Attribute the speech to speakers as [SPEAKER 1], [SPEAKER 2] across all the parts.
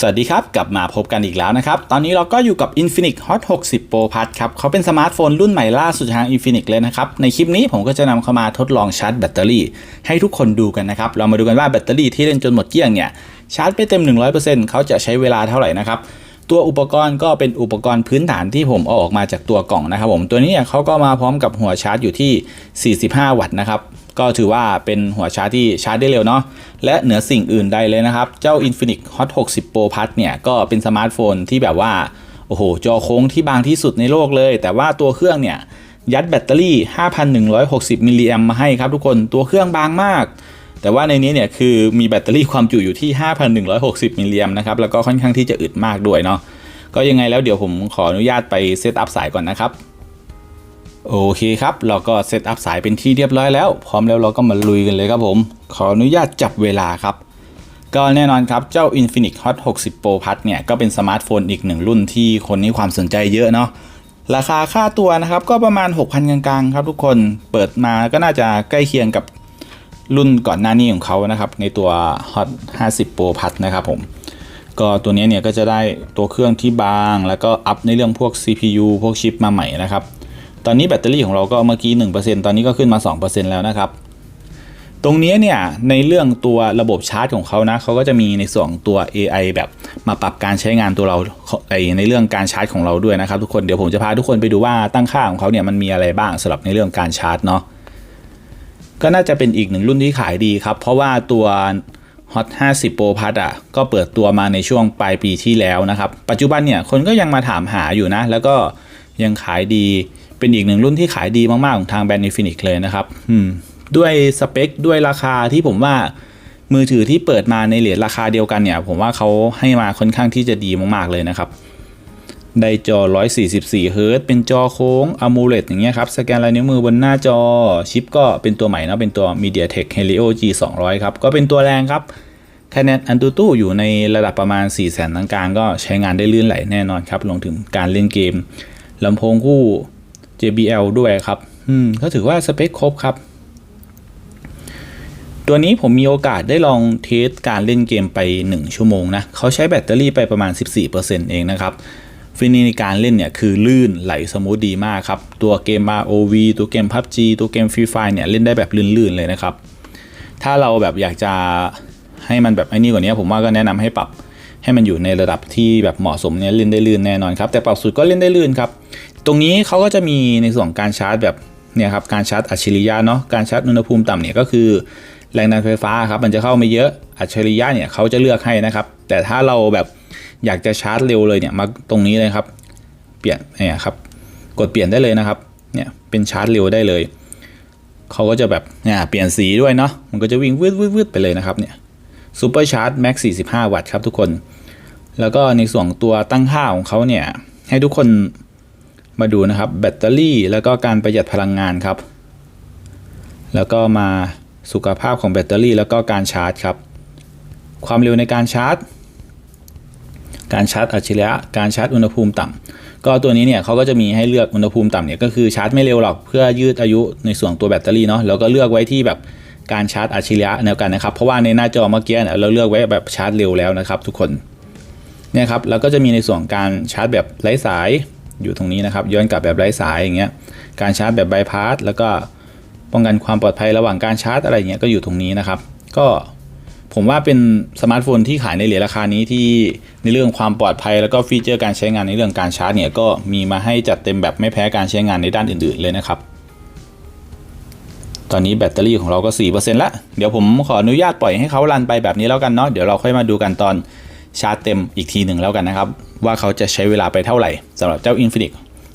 [SPEAKER 1] สวัสดีครับ กลับมาพบกันอีกแล้วนะครับ ตอนนี้เราก็อยู่กับ Infinix Hot 60 Pro Plus ครับเขาเป็นสมาร์ทโฟนรุ่นใหม่ล่าสุดทาง Infinix เลยนะครับ ในคลิปนี้ผมก็จะนำเข้ามาทดลองชาร์จแบตเตอรี่ ให้ทุกคนดูกันนะครับ เรามาดูกันว่าแบตเตอรี่ที่เล่นจนหมดเกลี้ยงเนี่ย ชาร์จไปเต็ม 100%เขาจะใช้เวลาเท่าไหร่นะครับ ตัวอุปกรณ์ก็เป็นอุปกรณ์พื้นฐานที่ผมเอาออกมาจากตัวกล่องนะครับผมตัวนี้เนี่ยเขาก็มาพร้อมกับหัวชาร์จอยู่ที่ 45 วัตต์นะครับก็ถือว่าเป็นหัวชาร์จที่ชาร์จได้เร็วเนาะและเหนือสิ่งอื่นใดเลยนะครับ เจ้า Infinix Hot 60 Pro Plus เนี่ยก็เป็นสมาร์ทโฟนที่แบบว่า โอ้โห จอโค้งที่บางที่สุดในโลกเลย แต่ว่าตัวเครื่องเนี่ย ยัดแบตเตอรี่ 5,160 มิลลิแอมมาให้ครับทุกคนตัวเครื่องบางมาก แต่ว่าในนี้เนี่ยคือมีแบตเตอรี่ความจุอยู่ที่ 5,160 มิลลิแอมนะครับ แล้วก็ค่อนข้างที่จะอึดมากด้วยเนาะ ก็ยังไงแล้วเดี๋ยวผมขออนุญาตไปเซตอัพสายก่อนนะครับ โอเคครับ เราก็เซตอัพสายเป็นที่เรียบร้อยแล้ว พร้อมแล้วเราก็มาลุยกันเลยครับผม ขออนุญาตจับเวลาครับ ก็แน่นอนครับ เจ้า Infinix Hot 60 Pro Plus เนี่ย ก็เป็นสมาร์ทโฟนอีกหนึ่งรุ่นที่คนให้ความสนใจเยอะเนาะราคาค่าตัวนะครับก็ประมาณ 6,000 กลางๆ ครับทุกคน เปิดมาก็น่าจะใกล้เคียงกับ รุ่นก่อนหน้านี้ของเขานะครับ ในตัว Hot 50 Pro Plus นะครับผม ก็ตัวนี้เนี่ยก็จะได้ตัวเครื่องที่บาง แล้วก็อัพในเรื่องพวก CPU พวกชิปมาใหม่นะครับ ตอนนี้แบตเตอรี่ของเราก็เมื่อกี้ 1%ตอนนี้ก็ขึ้นมา 2%แล้วนะครับ ตรงนี้เนี่ยในเรื่องตัวระบบชาร์จของเขานะเขาก็จะมีในส่วนตัว AI แบบมาปรับการใช้งานตัวเราในเรื่องการชาร์จของเราด้วยนะครับทุกคนเดี๋ยวผมจะพาทุกคนไปดูว่าตั้งค่าของเขาเนี่ยมันมีอะไรบ้างสำหรับในเรื่องการชาร์จเนาะ ก็น่าจะเป็นอีกหนึ่งรุ่นที่ขายดีครับ เพราะว่าตัว Hot 50 Pro Plus อะก็เปิดตัวมาในช่วงปลายปีที่แล้วนะครับ ปัจจุบันเนี่ยคนก็ยังมาถามหาอยู่นะ แล้วก็ยังขายดีเป็นอีกหนึ่งรุ่นที่ขายดีมาก ๆ ของทางแบรนด์ Infinix เลยนะครับด้วยสเปค ด้วยราคาที่ผมว่ามือถือที่เปิดมาในเหรียญราคาเดียวกันเนี่ย ผมว่าเขาให้มาค่อนข้างที่จะดีมาก ๆ เลยนะครับ ได้จอ 144 เฮิร์ตซ์เป็นจอโค้ง AMOLED อย่างเงี้ยครับ สแกนลายนิ้วมือบนหน้าจอ ชิปก็เป็นตัวใหม่นะเป็นตัว MediaTek Helio G200 ครับ ก็เป็นตัวแรงครับคะแนนอันตูตู้อยู่ในระดับประมาณ 4 0 0 0 0 0กลางก็ใช้งานได้ลื่นไหลแน่นอนครับรวมถึงการเล่นเกมลำโพงคู่ JBL ด้วยครับ อืม ก็ถือว่าสเปคครบครับ ตัวนี้ผมมีโอกาสได้ลองเทสการเล่นเกมไป 1 ชั่วโมงนะ เขาใช้แบตเตอรี่ไปประมาณ 14%เองนะครับ ฟินีในการเล่นเนี่ยคือลื่นไหลสมูทดีมากครับ ตัวเกม ROV ตัวเกม PUBG ตัวเกม Free Fire เนี่ยเล่นได้แบบลื่นๆเลยนะครับ ถ้าเราแบบอยากจะให้มันแบบไอ้นี่กว่านี้ผมว่าก็แนะนำให้ปรับให้มันอยู่ในระดับที่แบบเหมาะสมเนี่ยเล่นได้ลื่นแน่นอนครับ แต่ปรับสุดก็เล่นได้ลื่นครับ ตรงนี้เขาก็จะมีในส่วนของการชาร์จแบบเนี่ยครับการชาร์จอัจฉริยะเนาะการชาร์จอุณหภูมิต่ำเนี่ยก็คือ แรงดันไฟฟ้าครับมันจะเข้าไม่เยอะอัจฉริยะเนี่ยเขาจะเลือกให้นะครับ แต่ถ้าเราแบบ อยากจะชาร์จเร็วเลยเนี่ยมาตรงนี้เลยครับ เปลี่ยนเนี่ยครับ กดเปลี่ยนได้เลยนะครับ เนี่ยเป็นชาร์จเร็วได้เลย เขาก็จะแบบเนี่ยเปลี่ยนสีด้วยเนาะ มันก็จะวิ่งวืดวืดวืดไปเลยนะครับเนี่ยซูเปอร์ชาร์จแม็กซ์45 วัตต์ครับทุกคน แล้วก็ในส่วนตัวตั้งค่าของเขาเนี่ยให้ทุกคนมาดูนะครับแบตเตอรี่แล้วก็การประหยัดพลังงานครับ แล้วก็มาสุขภาพของแบตเตอรี่แล้วก็การชาร์จครับ ความเร็วในการชาร์จ การชาร์จอัจฉริยะการชาร์จอุณหภูมิต่ำก็ตัวนี้เนี่ยเขาก็จะมีให้เลือกอุณหภูมิต่ำเนี่ยก็คือชาร์จไม่เร็วหรอกเพื่อยืดอายุในส่วนตัวแบตเตอรี่เนาะแล้วก็เลือกไว้ที่แบบการชาร์จอัจฉริยะแนวกันนะครับเพราะว่าในหน้าจอเมื่อกี้เนี่ยเราเลือกไว้แบบชาร์จเร็วแล้วนะครับ ทุกคนเนี่ยครับแล้วก็จะมีในส่วนการชาร์จแบบไร้สายอยู่ตรงนี้นะครับ ย้อนกลับแบบไร้สายอย่างเงี้ยการชาร์จแบบบายพาสแล้วก็ป้องกันความปลอดภัยระหว่างการชาร์จอะไรเงี้ยก็อยู่ตรงนี้นะครับ ก็ ผมว่าเป็นสมาร์ทโฟนที่ขายในเหรียญราคานี้ที่ในเรื่องความปลอดภัยแล้วก็ฟีเจอร์การใช้งานในเรื่องการชาร์จเนี่ยก็มีมาให้จัดเต็มแบบไม่แพ้การใช้งานในด้านอื่น ๆ เลยนะครับ ตอนนี้แบตเตอรี่ของเราก็ 4%ละเดี๋ยวผมขออนุญาตปล่อยให้เขารันไปแบบนี้แล้วกันเนาะเดี๋ยวเราค่อยมาดูกันตอนชาร์จเต็มอีกทีหนึ่งแล้วกันนะครับ ว่าเขาจะใช้เวลาไปเท่าไหร่สำหรับเจ้า Infinix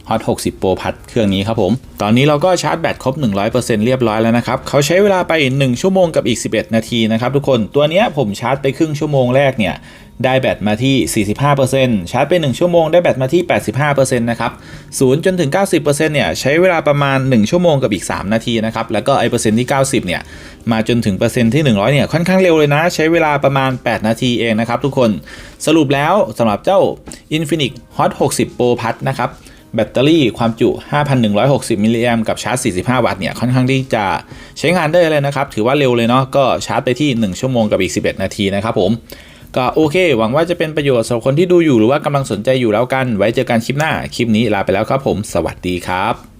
[SPEAKER 1] Hot 60 Pro Plus เครื่องนี้ครับผม ตอนนี้เราก็ชาร์จแบตครบ 100%เรียบร้อยแล้วนะครับ เขาใช้เวลาไป 1 ชั่วโมงกับอีก 11 นาทีนะครับทุกคน ตัวนี้ผมชาร์จไปครึ่งชั่วโมงแรกเนี่ย ได้แบตมาที่ 45%ชาร์จไป 1 ชั่วโมงได้แบตมาที่ 85%นะครับ0จนถึง 90%เนี่ยใช้เวลาประมาณ 1 ชั่วโมงกับอีก 3 นาทีนะครับ แล้วก็ไอเปอร์เซ็นต์ที่ 90 เนี่ย มาจนถึงเปอร์เซ็นต์ที่ 100 เนี่ยค่อนข้างเร็วเลยนะ ใช้เวลาประมาณ 8 นาทีเองนะครับทุกคน สรุปแล้วสำหรับเจ้า Infinix Hot 60 Pro Plus นะครับ แบตเตอรี่ความจุ 5,160 มิลลิแอมกับชาร์จ 45 วัตต์เนี่ยค่อนข้างที่จะใช้งานได้เลยนะครับ ถือว่าเร็วเลยเนาะก็ชาร์จไปที่ 1 ชั่วโมงกับอีก 11 นาทีนะครับผม ก็โอเค หวังว่าจะเป็นประโยชน์สำหรับคนที่ดูอยู่หรือว่ากำลังสนใจอยู่แล้วกัน ไว้เจอกันคลิปหน้า คลิปนี้ลาไปแล้วครับผม สวัสดีครับ